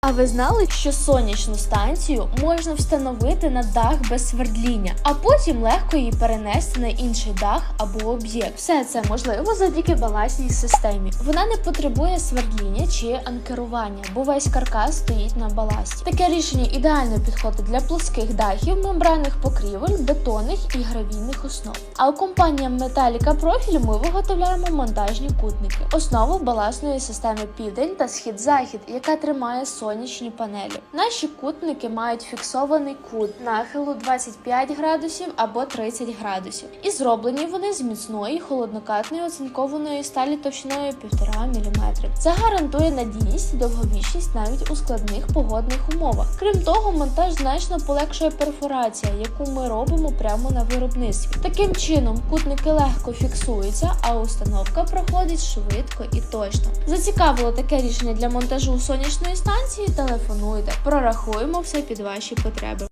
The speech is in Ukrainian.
А ви знали, що сонячну станцію можна встановити на дах без свердління, а потім легко її перенести на інший дах або об'єкт. Все це можливо завдяки баласній системі. Вона не потребує свердління чи анкерування, бо весь каркас стоїть на баласті. Таке рішення ідеально підходить для плоских дахів, мембранних покрівель, бетонних і гравійних основ. А у компанії Metallica Profil ми виготовляємо монтажні кутники, основу баласної системи південь та схід-захід, яка тримає сонячні панелі. Наші кутники мають фіксований кут нахилу 25 градусів або 30 градусів, і зроблені вони з міцної холоднокатної оцинкованої сталі товщиною 1,5 мм. Це гарантує надійність і довговічність навіть у складних погодних умовах. Крім того, монтаж значно полегшує перфорація, яку ми робимо прямо на виробництві. Таким чином, кутники легко фіксуються, а установка проходить швидко і точно. Зацікавило таке рішення для монтажу сонячної станції? Телефонуйте, прорахуємо все під ваші потреби.